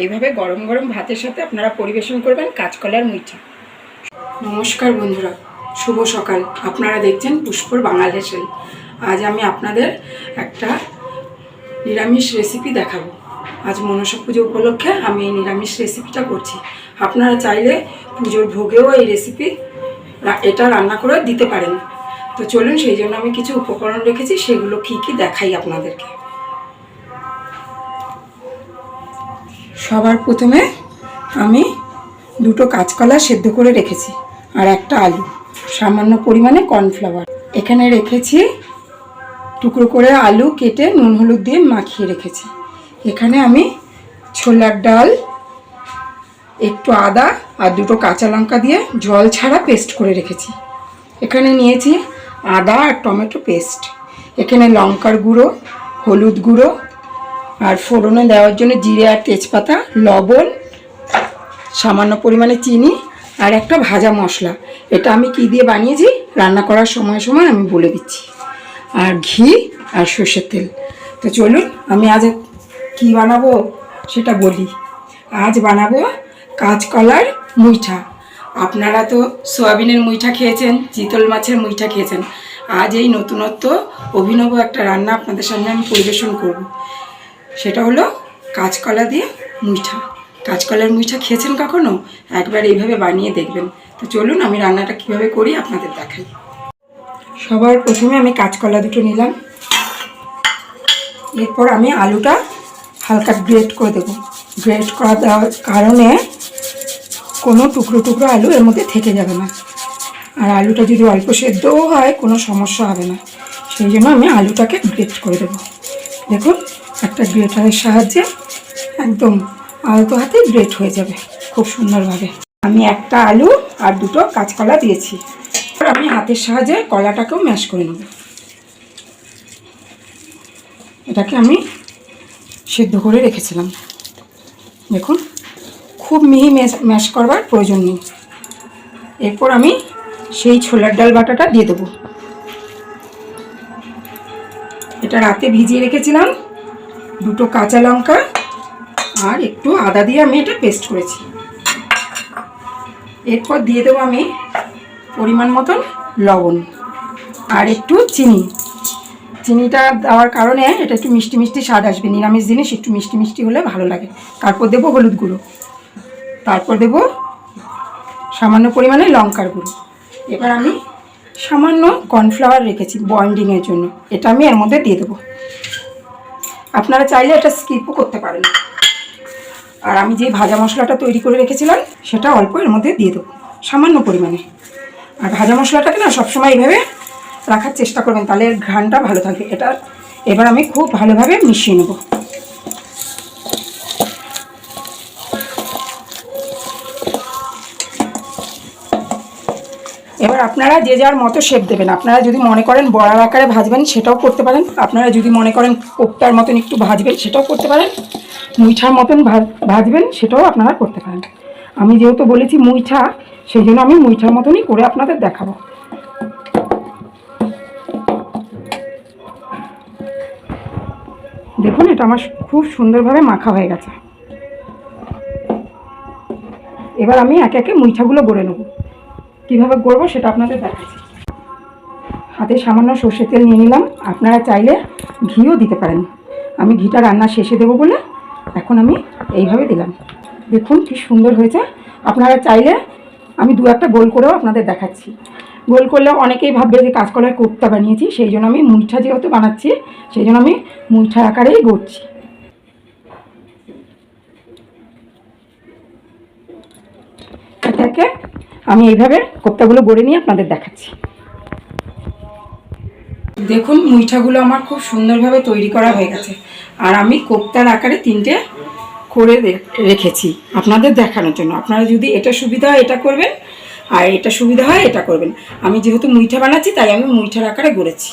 এইভাবে গরম গরম ভাতের সাথে আপনারা পরিবেশন করবেন কাঁচকলার মুইঠা নমস্কার বন্ধুরা, শুভ সকাল। আপনারা দেখছেন পুষ্পর বাংলাদেশের আজ আমি আপনাদের একটা নিরামিষ রেসিপি দেখাবো। আজ মনসা পুজো উপলক্ষে আমি এই নিরামিষ রেসিপিটা করছি। আপনারা চাইলে পুজোর ভোগেও এই রেসিপি এটা রান্না করে দিতে পারেন। তো চলুন, সেই জন্য আমি কিছু উপকরণ রেখেছি, সেগুলো কী কী দেখাই আপনাদেরকে। সবার প্রথমে আমি দুটো কাঁচকলা সেদ্ধ করে রেখেছি আর একটা আলু, সামান্য পরিমাণে কর্নফ্লাওয়ার। এখানে রেখেছি টুকরো করে আলু কেটে নুন হলুদ দিয়ে মাখিয়ে রেখেছি। এখানে আমি ছোলার ডাল, একটু আদা আর দুটো কাঁচা লঙ্কা দিয়ে জল ছাড়া পেস্ট করে রেখেছি। এখানে নিয়েছি আদা আর টমেটো পেস্ট। এখানে লঙ্কার গুঁড়ো, হলুদ গুঁড়ো আর ফোড়নে দেওয়ার জন্য জিরে আর তেজপাতা, লবণ, সামান্য পরিমাণে চিনি আর একটা ভাজা মশলা। এটা আমি কি দিয়ে বানিয়েছি? রান্না করার সময় সময় আমি বলে দিচ্ছি। আর ঘি আর সর্ষের তেল। তো চলুন, আমি আজ কি বানাবো সেটা বলি। আজ বানাবো কাঁচকলার মুইঠা। আপনারা তো সোয়াবিনের মুইঠা খেয়েছেন, চিতল মাছের মুইঠা খেয়েছেন। আজ এই নতুনত্ব, অভিনব একটা রান্না আপনাদের সামনে আমি পরিবেশন করব। সেটা হলো কাঁচকলা দিয়ে মুইঠা। কাঁচকলার মুইঠা খেয়েছেন কখনো? একবার এইভাবে বানিয়ে দেখবেন। তো চলুন আমি রান্নাটা কীভাবে করি আপনাদের দেখাই। সবার প্রথমে আমি কাঁচকলা দুটো নিলাম। এরপর আমি আলুটা হালকা গ্রেট করে দেবো। গ্রেট করা দেওয়ার কারণে কোনো টুকরো টুকরো আলু এর মধ্যে থেকে যাবে না। আর আলুটা যদি অল্প সেদ্ধও হয়, কোনো সমস্যা হবে না। সেই জন্য আমি আলুটাকে গ্রেট করে দেবো। দেখুন একটা গ্রেটারের সাহায্যে একদম আলতো হাতে গ্রেট হয়ে যাবে, খুব সুন্দরভাবে। আমি একটা আলু আর দুটো কাঁচকলা দিয়েছি। আমি হাতের সাহায্যে কলাটাকেও ম্যাশ করে নেব। এটাকে আমি সেদ্ধ করে রেখেছিলাম। দেখুন, খুব মিহি ম্যাশ করবার প্রয়োজন নেই। এরপর আমি সেই ছোলার ডাল বাটাটা দিয়ে দেবো। এটা রাতে ভিজিয়ে রেখেছিলাম। দুটো কাঁচা লঙ্কা আর একটু আদা দিয়ে আমি এটা পেস্ট করেছি। এরপর দিয়ে দেবো আমি পরিমাণ মতন লবণ আর একটু চিনি। চিনিটা দেওয়ার কারণে এটা একটু মিষ্টি মিষ্টি স্বাদ আসবে, নিরামিষ জিনিস একটু মিষ্টি মিষ্টি হলে ভালো লাগে। তারপর দেবো হলুদ গুঁড়ো। তারপর দেবো সামান্য পরিমাণে লঙ্কার গুঁড়ো। এবার আমি সামান্য কর্নফ্লাওয়ার রেখেছি বন্ডিংয়ের জন্য। এটা আমি এর মধ্যে দিয়ে দেবো। আপনারা চাইলে এটা স্কিপও করতে পারেন। আর আমি যে ভাজা মশলাটা তৈরি করে রেখেছিলাম, সেটা অল্প এর মধ্যে দিয়ে দেবো, সামান্য পরিমাণে। আর ভাজা মশলাটাকে না সবসময় এইভাবে রাখার চেষ্টা করবেন, তাহলে এর ঘ্রাণটা ভালো থাকবে। এটা এবার আমি খুব ভালোভাবে মিশিয়ে নেব। এবার আপনারা যে যার মতো শেপ দেবেন। আপনারা যদি মনে করেন বড়ার আকারে ভাজবেন, সেটাও করতে পারেন। আপনারা যদি মনে করেন কোপ্তার মতন একটু ভাজবেন, সেটাও করতে পারেন। মুইঠার মতন ভাজবেন, সেটাও আপনারা করতে পারেন। আমি যেহেতু বলেছি মুইঠা, সেই জন্য আমি মুইঠার মতনই করে আপনাদের দেখাবো। দেখুন, এটা আমার খুব সুন্দরভাবে মাখা হয়ে গেছে। এবার আমি একে একে মুইঠাগুলো গড়ে নেব। কীভাবে করব সেটা আপনাদের দেখাচ্ছি। হাতে সামান্য সর্ষের তেল নিয়ে নিলাম। আপনারা চাইলে ঘিও দিতে পারেন। আমি ঘিটা রান্না শেষে দেবো বলে এখন আমি এইভাবে দিলাম। দেখুন কি সুন্দর হয়েছে। আপনারা চাইলে আমি দু একটা গোল করেও আপনাদের দেখাচ্ছি। গোল করলে অনেকেই ভাববে যে কাঁচকলার কোপ্তা বানিয়েছি, সেই জন্য আমি মুইঠা যেহেতু বানাচ্ছি, সেই জন্য আমি মুইঠা আকারেই গড়ছি একে একে আমি এইভাবে কোপ্তাগুলো গড়ে নিয়ে আপনাদের দেখাচ্ছি। দেখুন, মুইঠাগুলো আমার খুব সুন্দরভাবে তৈরি করা হয়ে গেছে। আর আমি কোপ্তার আকারে তিনটে করে রেখেছি আপনাদের দেখানোর জন্য। আপনারা যদি এটা সুবিধা হয় এটা করবেন, আর এটা সুবিধা হয় এটা করবেন। আমি যেহেতু মুইঠা বানাচ্ছি, তাই আমি মুইঠার আকারে গড়েছি।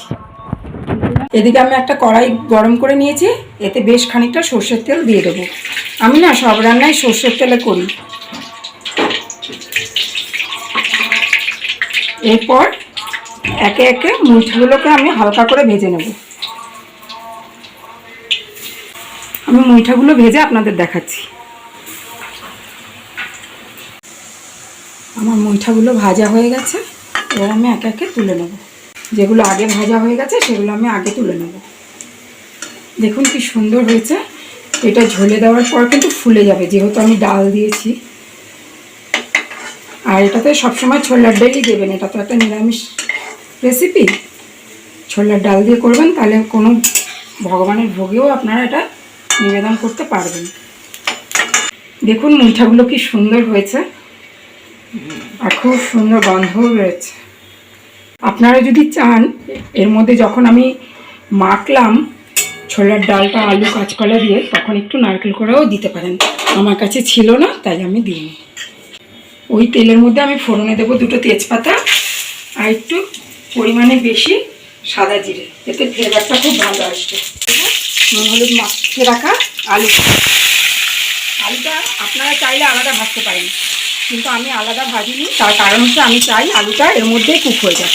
এদিকে আমি একটা কড়াই গরম করে নিয়েছি, এতে বেশ খানিকটা সর্ষের তেল দিয়ে দেবো। আমি না সব রান্নাই সর্ষের তেলে করি। এরপর একে একে মুইঠগুলোকে আমি হালকা করে ভেজে নেব। আমি মুইঠাগুলো ভেজে আপনাদের দেখাচ্ছি। আমার মুইঠাগুলো ভাজা হয়ে গেছে। এবার আমি একে একে তুলে নেব। যেগুলো আগে ভাজা হয়ে গেছে, সেগুলো আমি আগে তুলে নেব। দেখুন কি সুন্দর হয়েছে। এটা ঝোলে দেওয়ার পর কিন্তু ফুলে যাবে, যেহেতু আমি ডাল দিয়েছি। আর এটাতে সবসময় ছোলার ডালই দেবেন। এটা তো একটা নিরামিষ রেসিপি ছোলার ডাল দিয়ে করবেন, তাহলে কোনো ভগবানের ভোগেও আপনারা এটা নিবেদন করতে পারবেন। দেখুন, মিঠাগুলো কি সুন্দর হয়েছে আর খুব সুন্দর গন্ধও রয়েছে। আপনারা যদি চান, এর মধ্যে যখন আমি মাখলাম ছোলার ডালটা আলু কাঁচকলা দিয়ে, তখন একটু নারকেল করাও দিতে পারেন। আমার কাছে ছিল না, তাই আমি দিইনি। ওই তেলের মধ্যে আমি ফোড়নে দেবো দুটো তেজপাতা আর একটু পরিমাণে বেশি সাদা জিরে। এতে ফ্লেভারটা খুব ভালো আসবে। নুন, হলুদ মাখিয়ে রাখা আলু। আলুটা আপনারা চাইলে আলাদা ভাজতে পারেন। কিন্তু আমি আলাদা ভাজিনি, তার কারণ হচ্ছে আমি চাই আলুটা এর মধ্যেই কুক হয়ে যাক।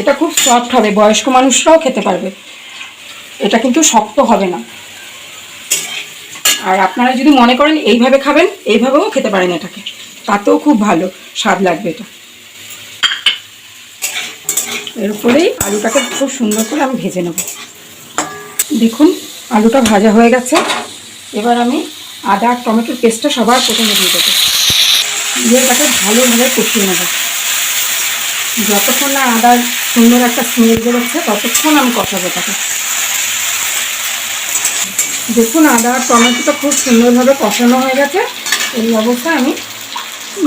এটা খুব সফট হবে, বয়স্ক মানুষরাও খেতে পারবে। এটা কিন্তু শক্ত হবে না। আর আপনারা যদি মনে করেন এইভাবে খাবেন, এইভাবেও খেতে পারেন এটাকে। তাতেও খুব ভালো স্বাদ লাগবে এটা। এর উপরেই আলুটাকে খুব সুন্দর করে আমি ভেজে নেব। দেখুন, আলুটা ভাজা হয়ে গেছে। এবার আমি আদা আর টমেটোর পেস্টটা সবার প্রথমে দিয়ে দেবো। দিয়ে এটাকে ভালোভাবে কষিয়ে নেব। যতক্ষণ না আদার সুন্দর একটা স্মেল বেরোচ্ছে, ততক্ষণ আমি কষাবো তাকে দেখুন আদা আর টমেটোটা খুব সুন্দরভাবে কষানো হয়ে গেছে। এই অবস্থায় আমি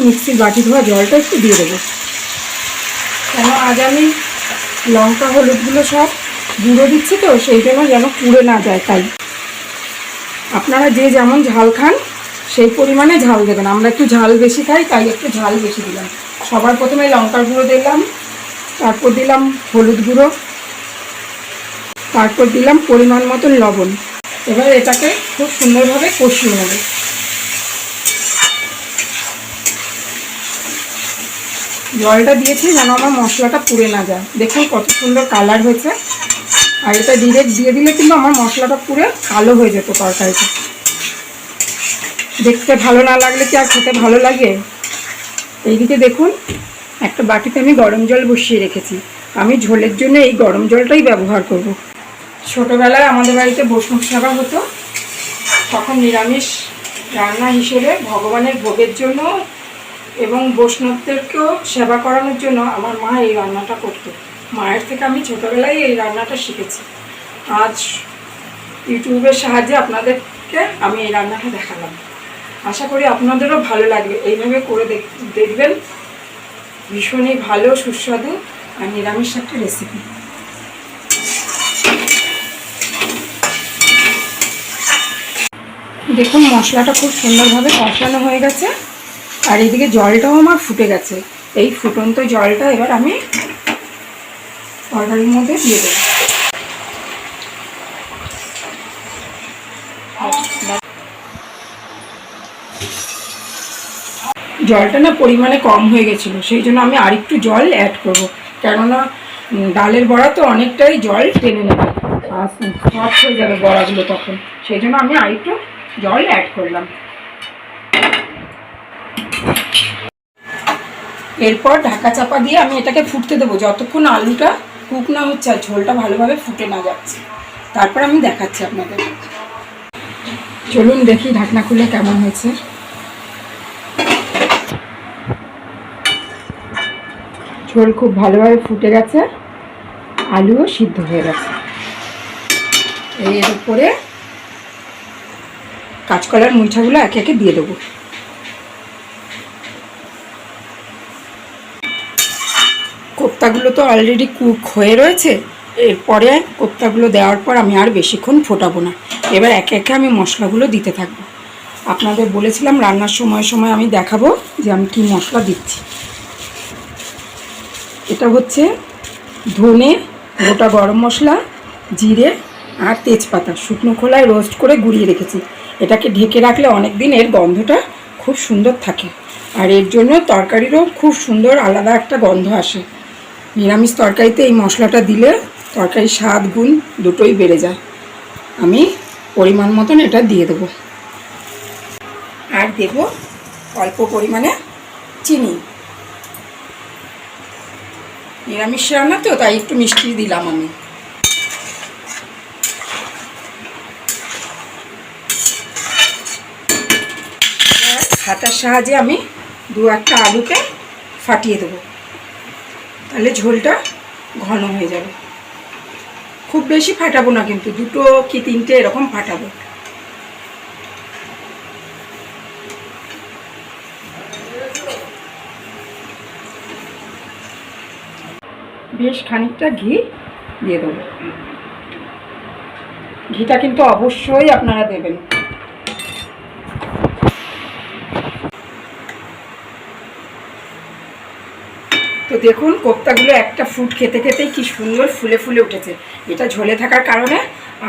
মিক্সির বাটি ধোয়া জলটা একটু দিয়ে দেবো। কেন আজ আমি লঙ্কা, হলুদগুলো সব গুঁড়ো দিচ্ছি তো, সেই জন্য যেন পুড়ে না যায় তাই। আপনারা যে যেমন ঝাল খান, সেই পরিমাণে ঝাল দেবেন। আমরা একটু ঝাল বেশি খাই, তাই একটু ঝাল বেশি দিলাম। সবার প্রথমে লঙ্কার গুঁড়ো দিলাম, তারপর দিলাম হলুদ গুঁড়ো, তারপর দিলাম পরিমাণ মতন লবণ। এবার এটাকে খুব সুন্দরভাবে কষিয়ে নেবে। জলটা দিয়েছি যেন আমার মশলাটা পুড়ে না যায়। দেখুন কত সুন্দর কালার হয়েছে। আর এটা ডিরেক্ট দিয়ে দিলে কিন্তু আমার মশলাটা পুরো কালো হয়ে যেত তরকারিটা দেখতে ভালো না লাগলে কি আর খেতে ভালো লাগে? এইদিকে দেখুন, একটা বাটিতে আমি গরম জল বসিয়ে রেখেছি। আমি ঝোলের জন্য এই গরম জলটাই ব্যবহার করব। ছোটোবেলায় আমাদের বাড়িতে বৈষ্ণব সেবা হতো। তখন নিরামিষ রান্না হিসেবে ভগবানের ভোগের জন্য এবং বৈষ্ণবদেরকেও সেবা করানোর জন্য আমার মা এই রান্নাটা করতো। মায়ের থেকে আমি ছোটোবেলায় এই রান্নাটা শিখেছি। আজ ইউটিউবের সাহায্যে আপনাদেরকে আমি এই রান্নাটা দেখালাম। আশা করি আপনাদেরও ভালো লাগবে। এইভাবে করে দেখ- দেখবেন। ভীষণই ভালো, সুস্বাদু আর নিরামিষ একটা রেসিপি দেখুন, মশলাটা খুব সুন্দরভাবে কষানো হয়ে গেছে। আর এদিকে জলটাও আমার ফুটে গেছে। এই ফুটন্ত জলটা এবার আমি তরকারির মধ্যে দিয়ে দেবো। জলটা না পরিমাণে কম হয়ে গেছিল, সেই জন্য আমি আরেকটু জল অ্যাড করব। কেননা ডালের বড়া তো অনেকটাই জল টেনে নেবে। আর সফট হয়ে যাবে বড়াগুলো তখন। সেই জন্য আমি আরেকটু জল অ্যাড করলাম। এরপর ঢাকা চাপা দিয়ে আমি এটাকে ফুটতে দেবো। যতক্ষণ আলুটা কুক না হচ্ছে আর ঝোলটা ভালোভাবে ফুটে না যাচ্ছে। তারপর আমি দেখাচ্ছি আপনাদের। চলুন দেখি ঢাকনা খুলে কেমন হয়েছে। ঝোল খুব ভালোভাবে ফুটে গেছে। আলুও সিদ্ধ হয়ে গেছে। এর উপরে কাঁচকলার মুইঠাগুলো একে একে দিয়ে দেবো। কোপ্তাগুলো তো অলরেডি কুক হয়ে রয়েছে। এরপরে কোপ্তাগুলো দেওয়ার পর আমি আর বেশিক্ষণ ফোটাবো না। এবার একে একে আমি মশলাগুলো দিতে থাকব। আপনাদের বলেছিলাম রান্নার সময় সময় আমি দেখাবো যে আমি কি মশলা দিচ্ছি। এটা হচ্ছে ধনে, গোটা গরম মশলা, জিরে আর তেজপাতা শুকনো খোলায় রোস্ট করে গুঁড়িয়ে রেখেছি। এটাকে ঢেকে রাখলে অনেক দিন এর গন্ধটা খুব সুন্দর থাকে। আর এর জন্য তরকারিরও খুব সুন্দর আলাদা একটা গন্ধ আসে। নিরামিষ তরকারিতে এই মশলাটা দিলে তরকারির স্বাদ, গুণ দুটোই বেড়ে যায়। আমি পরিমাণ মতন এটা দিয়ে দেবো। আর দেব অল্প পরিমাণে চিনি। নিরামিষ রান্না তো, তাই একটু মিষ্টি দিলাম আমি এবার হাতার সাহায্যে আমি দু একটা আলুকে ফাটিয়ে দেবো। তাহলে ঝোলটা ঘন হয়ে যাবে। খুব বেশি ফাটাবো না কিন্তু, দুটো কি তিনটে এরকম ফাটাবো। বেশ খানিকটা ঘি দিয়ে দেবো। ঘিটা কিন্তু অবশ্যই আপনারা দেবেন। তো দেখুন, কোপ্তাগুলো একটা ফুট খেতে খেতেই কি সুন্দর ফুলে ফুলে উঠেছে। এটা ঝোলে থাকার কারণে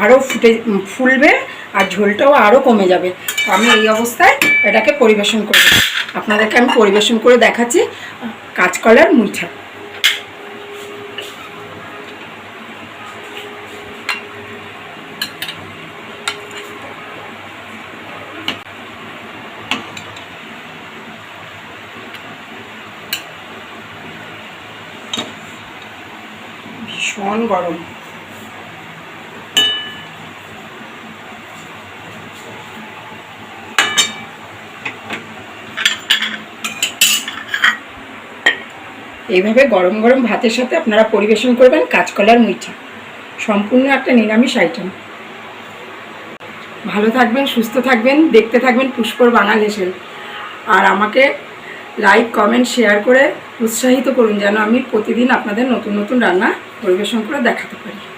আরও ফুটে ফুলবে আর ঝোলটাও আরও কমে যাবে। তো আমি এই অবস্থায় এটাকে পরিবেশন করব আপনাদেরকে আমি পরিবেশন করে দেখাচ্ছি। কাঁচকলার মুইঠা গরম এইভাবে গরম গরম ভাতের সাথে আপনারা পরিবেশন করবেন কাঁচকলার মিঠা। সম্পূর্ণ একটা নিরামিষ আইটেম ভালো থাকবেন, সুস্থ থাকবেন, দেখতে থাকবেন পুষ্পর বাঙাল হেসেল আর আমাকে লাইক কমেন্ট শেয়ার করে উৎসাহিত করুন যেন আমি প্রতিদিন আপনাদের নতুন নতুন রান্না পরিবেশন করে দেখাতে পারি।